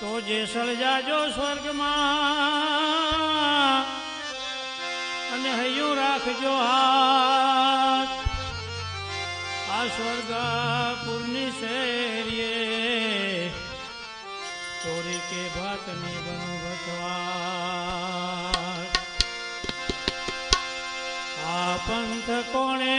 તો જેસલ જાજો સ્વર્ગમાં, અને હૈયું રાખજો હાથ. આ સ્વર્ગપુરની શેરીએ ચોરી કે ભાતની બનુ ભટવાસ આ પંથ કોણે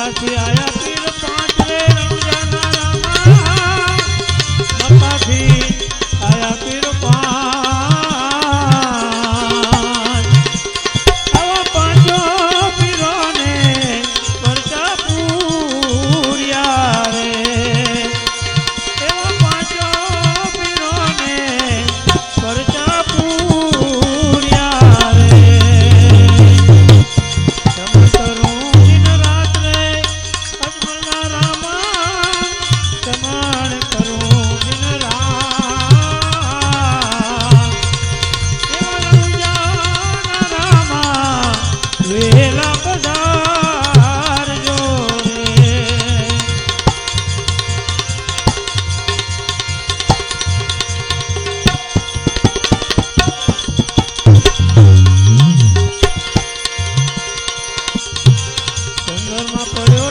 কাছে আয়া પડ્યો